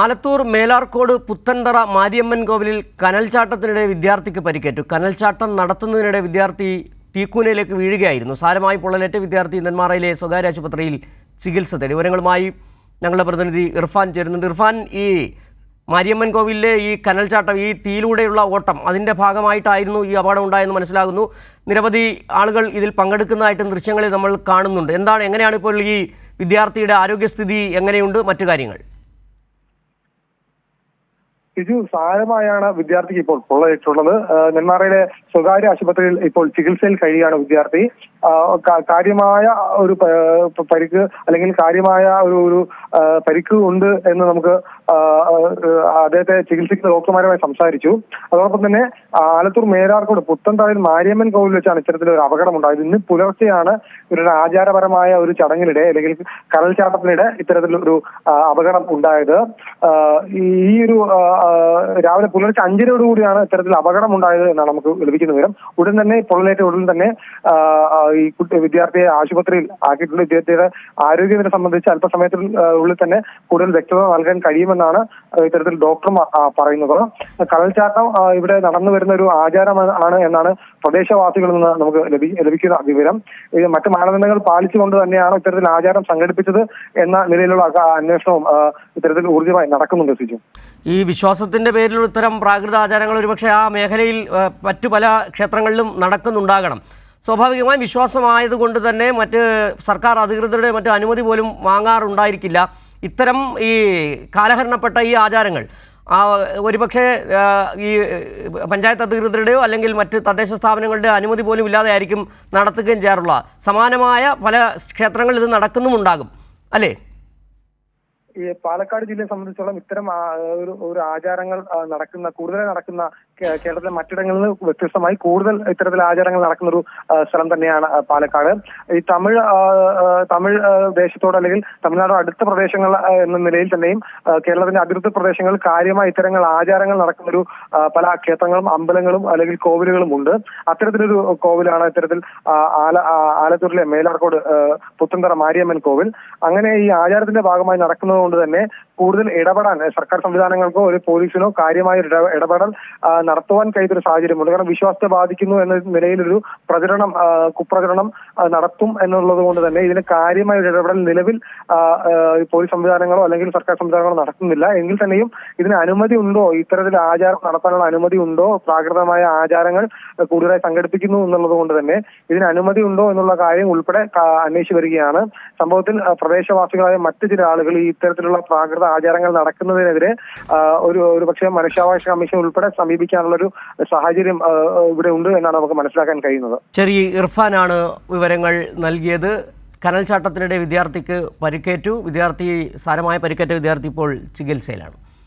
ആലത്തൂർ മേലാർക്കോട് പുത്തൻതറ മാരിയമ്മൻ കോവിലിൽ കനൽച്ചാട്ടത്തിനിടെ വിദ്യാർത്ഥിക്ക് പരിക്കേറ്റു. കനൽച്ചാട്ടം നടത്തുന്നതിനിടെ വിദ്യാർത്ഥി തീക്കൂനയിലേക്ക് വീഴുകയായിരുന്നു. സാരമായി പൊള്ളലേറ്റ വിദ്യാർത്ഥി നെന്മാറയിലെ സ്വകാര്യ ആശുപത്രിയിൽ ചികിത്സ തേടി. വിവരങ്ങളുമായി ഞങ്ങളുടെ പ്രതിനിധി ഇർഫാൻ ചേരുന്നുണ്ട്. ഇർഫാൻ ഈ മാരിയമ്മൻ കോവിലിലെ ഈ കനൽച്ചാട്ടം ഈ തീയിലൂടെയുള്ള ഓട്ടം അതിന്റെ ഭാഗമായിട്ടായിരുന്നു ഈ അപകടം ഉണ്ടായെന്ന് മനസ്സിലാകുന്നു. നിരവധി ആളുകൾ ഇതിൽ പങ്കെടുക്കുന്നതായിട്ടും ദൃശ്യങ്ങളിൽ നമ്മൾ കാണുന്നുണ്ട്. എന്താണ് എങ്ങനെയാണ് ഇപ്പോൾ ഈ വിദ്യാർത്ഥിയുടെ ആരോഗ്യസ്ഥിതി എങ്ങനെയുണ്ട്? മറ്റു കാര്യങ്ങൾ. ബിജു സാരമായാണ് വിദ്യാർത്ഥിക്ക് ഇപ്പോൾ പൊള്ളയിട്ടുള്ളത് നെന്മാറയിലെ സ്വകാര്യ ആശുപത്രിയിൽ ഇപ്പോൾ ചികിത്സയിൽ കഴിയുകയാണ് വിദ്യാർത്ഥി. കാര്യമായ ഒരു പരിക്ക് അല്ലെങ്കിൽ കാര്യമായ ഒരു ഒരു പരിക്ക് ഉണ്ട് എന്ന് നമുക്ക് അദ്ദേഹത്തെ ചികിത്സിക്കുന്ന ഡോക്ടർമാരുമായി സംസാരിച്ചു. അതോടൊപ്പം തന്നെ ആലത്തൂർ മേലാർക്കോട് പുത്തൻതാഴിൽ മാരിയമ്മൻ കോവിൽ വെച്ചാണ് ഇത്തരത്തിൽ ഒരു അപകടം ഉണ്ടായത് ഇന്ന് പുലർച്ചെയാണ് ഇവരുടെ ആചാരപരമായ ഒരു ചടങ്ങിനിടെ അല്ലെങ്കിൽ കടൽച്ചാട്ടത്തിനിടെ ഇത്തരത്തിലൊരു അപകടം ഉണ്ടായത്. ഈ ഒരു രാവിലെ പുലർച്ചെ അഞ്ചരയോടുകൂടിയാണ് ഇത്തരത്തിൽ അപകടം ഉണ്ടായത് എന്നാണ് നമുക്ക് ലഭിക്കുന്ന വിവരം. ഉടൻ തന്നെ പൊള്ളലേറ്റ ഉടൻ തന്നെ ഈ കുട്ടി വിദ്യാർത്ഥിയെ ആശുപത്രിയിൽ ആക്കിയിട്ടുള്ള വിദ്യാർത്ഥിയുടെ ആരോഗ്യനില സംബന്ധിച്ച് അല്പസമയത്തിൽ ഉള്ളിൽ തന്നെ കൂടുതൽ വ്യക്തത നൽകാൻ കഴിയുമെന്നാണ് ഇത്തരത്തിൽ ഡോക്ടർമാർ പറയുന്നത്. കടൽച്ചാട്ടം ഇവിടെ നടന്നു വരുന്ന ഒരു ആചാരമാണ് എന്നാണ് പ്രദേശവാസികളിൽ നിന്ന് നമുക്ക് ലഭി ലഭിക്കുന്ന വിവരം. മറ്റു മാനദണ്ഡങ്ങൾ പാലിച്ചുകൊണ്ട് തന്നെയാണ് ഇത്തരത്തിൽ ആചാരം സംഘടിപ്പിച്ചത് എന്ന നിലയിലുള്ള അന്വേഷണവും ഇത്തരത്തിൽ ഊർജമായി നടക്കുന്നുണ്ട് സിജു. ഈ വിശ്വാസത്തിന്റെ പേരിൽ ഇത്തരം പ്രാകൃത ആചാരങ്ങൾ ഒരുപക്ഷെ ആ മേഖലയിൽ മറ്റു പല ക്ഷേത്രങ്ങളിലും നടക്കുന്നുണ്ടാകണം. സ്വാഭാവികമായും വിശ്വാസമായതുകൊണ്ട് തന്നെ മറ്റ് സർക്കാർ അധികൃതരുടെ മറ്റ് അനുമതി പോലും വാങ്ങാറുണ്ടായിരിക്കില്ല. ഇത്തരം ഈ കാലഹരണപ്പെട്ട ഈ ആചാരങ്ങൾ ഒരുപക്ഷെ ഈ പഞ്ചായത്ത് അധികൃതരുടെയോ അല്ലെങ്കിൽ മറ്റ് തദ്ദേശ സ്ഥാപനങ്ങളുടെ അനുമതി പോലും ഇല്ലാതെ ആയിരിക്കും നടത്തുകയും ചെയ്യാറുള്ള സമാനമായ പല ക്ഷേത്രങ്ങളിൽ ഇത് നടക്കുന്നുമുണ്ടാകും. അല്ലേ? ഈ പാലക്കാട് ജില്ലയെ സംബന്ധിച്ചോളം ഇത്തരം ഒരു ആചാരങ്ങൾ നടക്കുന്ന കൂടുതലായി നടക്കുന്ന കേരളത്തിലെ മറ്റിടങ്ങളിൽ നിന്ന് വ്യത്യസ്തമായി കൂടുതൽ ഇത്തരത്തിൽ ആചാരങ്ങൾ നടക്കുന്ന ഒരു സ്ഥലം തന്നെയാണ് പാലക്കാട്. ഈ തമിഴ് തമിഴ് ദേശത്തോട് അല്ലെങ്കിൽ തമിഴ്നാട് അടുത്ത പ്രദേശങ്ങൾ എന്ന നിലയിൽ തന്നെയും കേരളത്തിന്റെ അതിർത്തി പ്രദേശങ്ങളിൽ കാര്യമായി ഇത്തരങ്ങൾ ആചാരങ്ങൾ നടക്കുന്ന ഒരു പല ക്ഷേത്രങ്ങളും അമ്പലങ്ങളും അല്ലെങ്കിൽ കോവിലുകളും ഉണ്ട്. അത്തരത്തിലൊരു കോവിലാണ് ഇത്തരത്തിൽ ആല ആലത്തൂരിലെ മേലാർക്കോട് പുത്തൻതറ മാരിയമ്മൻ കോവിൽ. അങ്ങനെ ഈ ആചാരത്തിന്റെ ഭാഗമായി നടക്കുന്നത് കൊണ്ട് തന്നെ കൂടുതൽ ഇടപെടാൻ സർക്കാർ സംവിധാനങ്ങൾക്കോ ഒരു പോലീസിനോ കാര്യമായ ഇടപെടൽ നടത്തുവാൻ കഴിയുന്ന ഒരു സാഹചര്യമുണ്ട്. കാരണം വിശ്വാസത്തെ ബാധിക്കുന്നു എന്ന നിലയിലൊരു പ്രചരണം കുപ്രചരണം നടത്തും എന്നുള്ളത് കൊണ്ട് തന്നെ ഇതിന് കാര്യമായ ഒരു ഇടപെടൽ നിലവിൽ പോലീസ് സംവിധാനങ്ങളോ അല്ലെങ്കിൽ സർക്കാർ സംവിധാനങ്ങളോ നടക്കുന്നില്ല എങ്കിൽ തന്നെയും ഇതിന് അനുമതി ഉണ്ടോ? ഇത്തരത്തിൽ ആചാരം നടത്താനുള്ള അനുമതി ഉണ്ടോ? പ്രാകൃതമായ ആചാരങ്ങൾ കൂടുതലായി സംഘടിപ്പിക്കുന്നു എന്നുള്ളത് കൊണ്ട് തന്നെ ഇതിന് അനുമതി ഉണ്ടോ എന്നുള്ള കാര്യം ഉൾപ്പെടെ അന്വേഷിച്ചു വരികയാണ്. സംഭവത്തിൽ പ്രദേശവാസികളായ മറ്റു ചില ആളുകൾ ഈ ഇത്തരത്തിലുള്ള പ്രാകൃത ആചാരങ്ങൾ നടക്കുന്നതിനെതിരെ ഒരു ഒരു പക്ഷേ മനുഷ്യാവകാശ കമ്മീഷൻ ഉൾപ്പെടെ സമീപിക്കാനുള്ള ഒരു സാഹചര്യം ഇവിടെ ഉണ്ട് എന്നാണ് നമുക്ക് മനസ്സിലാക്കാൻ കഴിയുന്നത്. ചെറിയ ഇർഫാനാണ് വിവരങ്ങൾ നൽകിയത്. കനൽച്ചാട്ടത്തിനിടെ വിദ്യാർത്ഥിക്ക് പരിക്കേറ്റു. വിദ്യാർത്ഥി സാരമായ പരിക്കേറ്റ വിദ്യാർത്ഥി ഇപ്പോൾ ചികിത്സയിലാണ്.